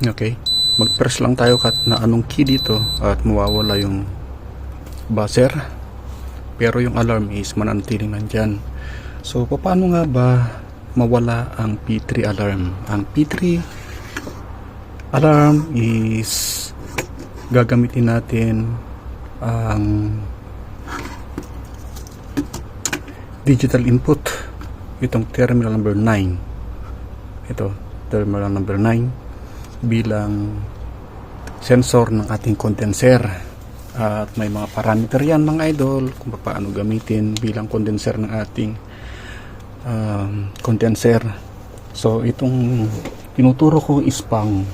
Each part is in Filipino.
Okay. Mag-press lang tayo kat na anong key dito at mawawala yung buzzer. Pero yung alarm is mananatiling nandyan. So, paano nga ba mawala ang P3 alarm? Ang P3 alarm is gagamitin natin ang digital input itong terminal number 9 ito terminal number 9 bilang sensor ng ating condenser. At may mga parameter yan mga idol kung paano gamitin bilang condenser ng ating um, condenser. So itong tinuturo ko is pang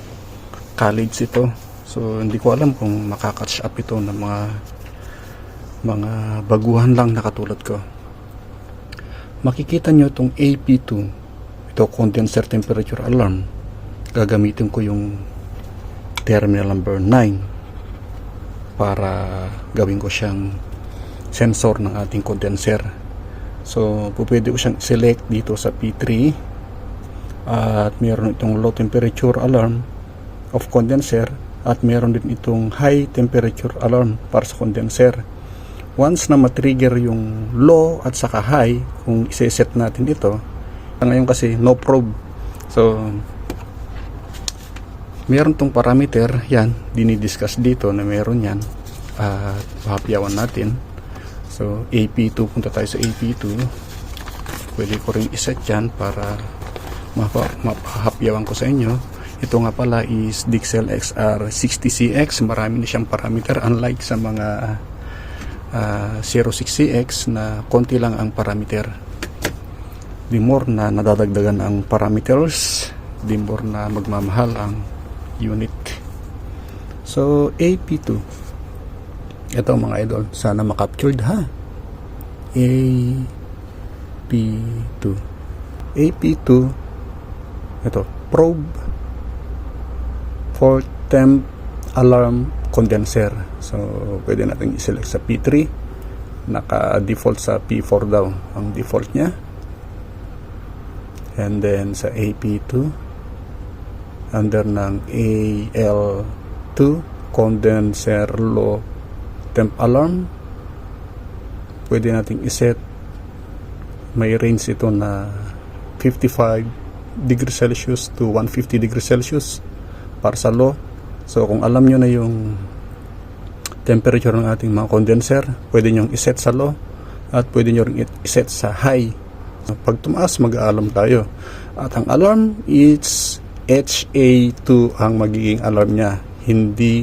college ito. So hindi ko alam kung makakatch up ito ng mga mga baguhan lang na ko. Makikita nyo itong AP2 ito condenser temperature alarm gagamitin ko yung terminal number 9 para gawin ko siyang sensor ng ating condenser. So pwede ko siyang select dito sa P3 at meron itong low temperature alarm of condenser at meron din itong high temperature alarm para sa condenser. Once na matrigger yung low at saka high kung iseset natin ito ngayon kasi no probe. So meron tong parameter yan dinidiscuss dito na meron yan. At pahapyawan natin. So AP2 punta tayo sa AP2 pwede ko rin iset yan para mapa, mapahapyawan ko sa inyo. Ito nga pala is Dixel XR60CX marami na siyang parameter unlike sa mga uh, 06CX na konti lang ang parameter. The more na nadadagdagan ang parameters the more na magmamahal ang unit. So AP2 ito mga idol sana makaptured ha? AP2 AP2 ito probe for temp alarm condenser. So pwede natin i-select sa P3 naka default sa P4 daw ang default niya. And then sa AP2 under ng AL2 condenser low temp alarm. Pwede nating iset. May range ito na 55 degrees Celsius to 150 degrees Celsius para sa low. So kung alam nyo na yung temperature ng ating mga condenser pwede nyo iset sa low at pwede nyo rin iset sa high. Pag tumaas mag-aalarm tayo. At ang alarm is HA2 ang magiging alarm niya, hindi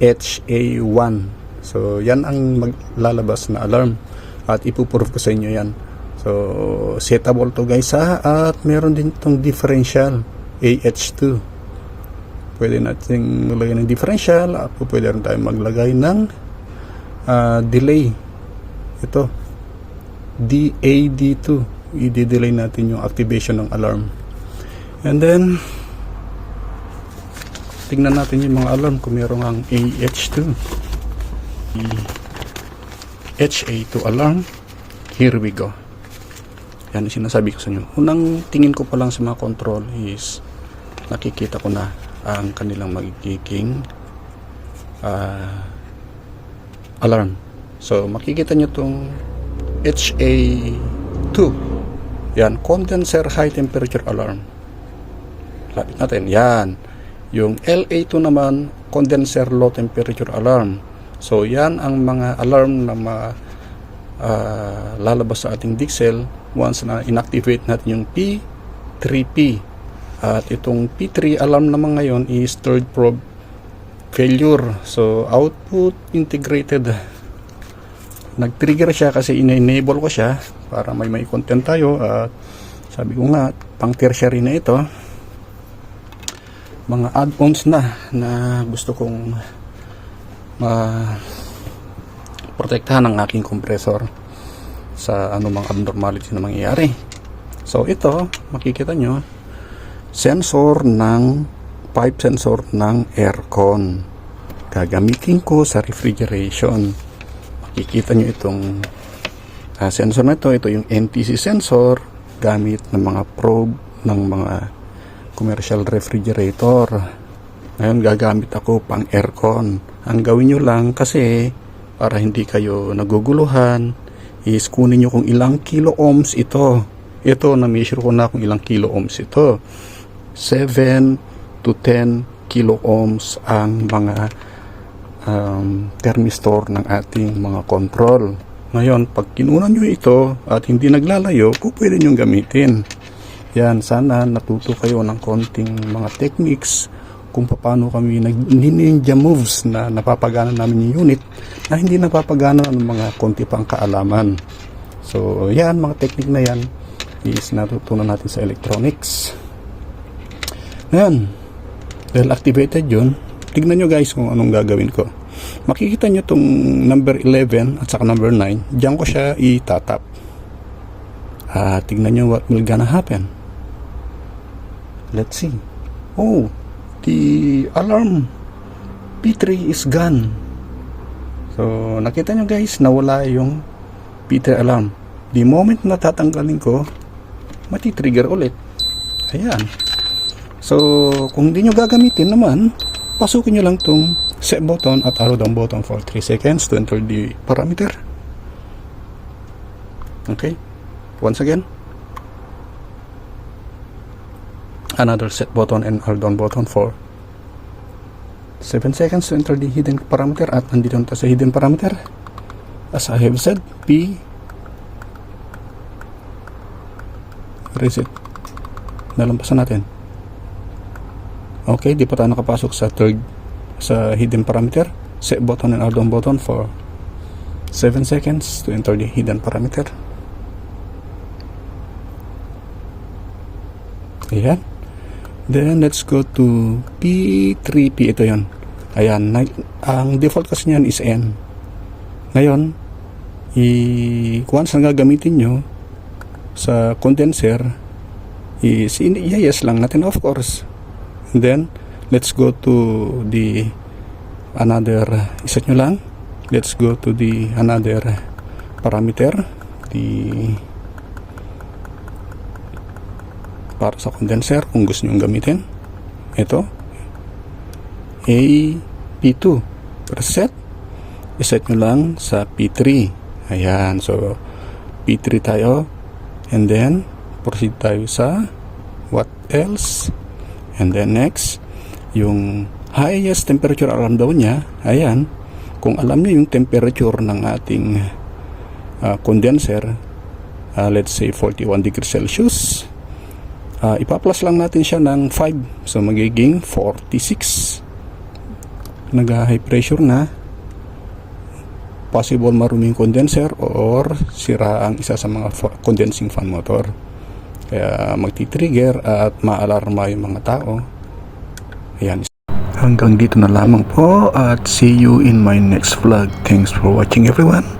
HA1. So, yan ang maglalabas na alarm at ipuprove ko sa inyo yan. So, setable to guys ha at meron din itong differential AH2. Pwede natin maglagay ng differential at pwede rin tayo maglagay ng uh, delay. Ito, DAD2. I-delay natin yung activation ng alarm. And then, tingnan natin yung mga alarm kung merong ang AH2 HA2 alarm. Here we go. Yan sinasabi ko sa inyo. Unang tingin ko pa lang sa mga control is nakikita ko na ang kanilang magiging uh, alarm. So makikita nyo tong HA2 yan condenser high temperature alarm. Lapit natin. Yan yung LA2 naman, condenser low temperature alarm. So yan ang mga alarm na ma, uh, lalabas sa ating Dixel once na inactivate natin yung P3P. At itong P3 alarm naman ngayon is third probe failure. So output integrated. Nag-trigger siya kasi ina-enable ko siya para may may content tayo at sabi ko nga pang tertiary na ito mga add-ons na na gusto kong ma protektahan ang aking compressor sa anumang abnormality na mangyayari. So ito, makikita nyo, sensor ng pipe sensor ng aircon. Gagamitin ko sa refrigeration. Makikita nyo itong uh, sensor na ito. Ito yung NTC sensor gamit ng mga probe ng mga commercial refrigerator Ngayon gagamit ako pang aircon. Ang gawin nyo lang kasi para hindi kayo naguguluhan is kunin nyo kung ilang kilo ohms ito. Ito na-measure ko na kung ilang kilo ohms ito. 7 to 10 kilo ohms ang mga um, thermistor ng ating mga control. Ngayon, pag kinunan nyo ito at hindi naglalayo, po pwede nyo gamitin. Yan, sana natuto kayo ng konting mga techniques kung paano kami nag-ninja moves na napapagana namin yung unit na hindi napapagana ng mga konti pang kaalaman. So, yan, mga technique na yan is natutunan natin sa electronics. Yan. Dahil activated yun, tignan nyo guys kung anong gagawin ko. Makikita nyo tong number 11 at saka number 9. Diyan ko siya itatap. Ah, tignan nyo what will gonna happen. Let's see. Oh, the alarm P3 is gone. So, nakita nyo guys, nawala yung P3 alarm. The moment na tatanggalin ko, mati-trigger ulit. Ayan. So, kung hindi nyo gagamitin naman, pasukin nyo lang tong set button at arrow down button for 3 seconds to enter the parameter. Okay. Once again. Another set button and arrow down button for 7 seconds to enter the hidden parameter at nandito na sa hidden parameter. As I have said, P reset. Nalampasan natin. Okay, di pa tayo nakapasok sa third sa hidden parameter. Set button and arrow down button for 7 seconds to enter the hidden parameter. Ayan. Then, let's go to P3P. Ito yon. Ayan. Ang default kasi niyan is N. Ngayon, i once na gagamitin nyo sa condenser, is yes lang natin of course. And then, let's go to the another, iset nyo lang. Let's go to the another parameter. The para sa condenser kung gusto nyo gamitin. Ito. A P2. Reset. Iset nyo lang sa P3. Ayan. So, P3 tayo. And then, proceed tayo sa what else? And then next, yung highest temperature alam daw niya, ayan, kung alam niyo yung temperature ng ating uh, condenser, uh, let's say 41 degrees Celsius, uh, ipa-plus lang natin siya ng 5. So, magiging 46. Nag-high pressure na. Possible maruming condenser or sira ang isa sa mga condensing fan motor. Kaya magti-trigger at maalarma yung mga tao. Ayan. Hanggang dito na lamang po at see you in my next vlog. Thanks for watching everyone.